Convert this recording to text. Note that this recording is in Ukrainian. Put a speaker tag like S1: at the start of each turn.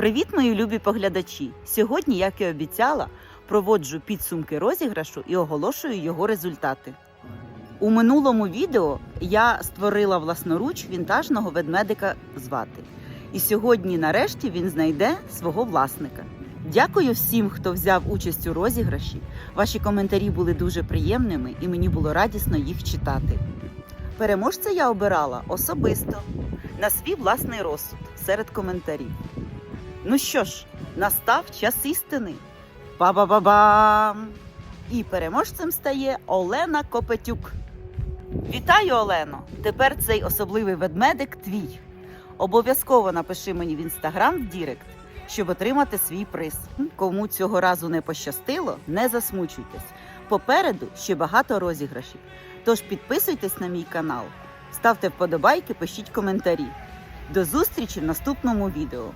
S1: Привіт, мої любі поглядачі! Сьогодні, як і обіцяла, проводжу підсумки розіграшу і оголошую його результати. У минулому відео я створила власноруч вінтажного ведмедика з вати. І сьогодні, нарешті, він знайде свого власника. Дякую всім, хто взяв участь у розіграші. Ваші коментарі були дуже приємними, і мені було радісно їх читати. Переможця я обирала особисто на свій власний розсуд серед коментарів. Ну що ж, настав час істини. Ба-ба-ба-бам! І переможцем стає Олена Копетюк. Вітаю, Олено! Тепер цей особливий ведмедик твій. Обов'язково напиши мені в інстаграм в Дірект, щоб отримати свій приз. Кому цього разу не пощастило, не засмучуйтесь. Попереду ще багато розіграшів. Тож підписуйтесь на мій канал, ставте вподобайки, пишіть коментарі. До зустрічі в наступному відео.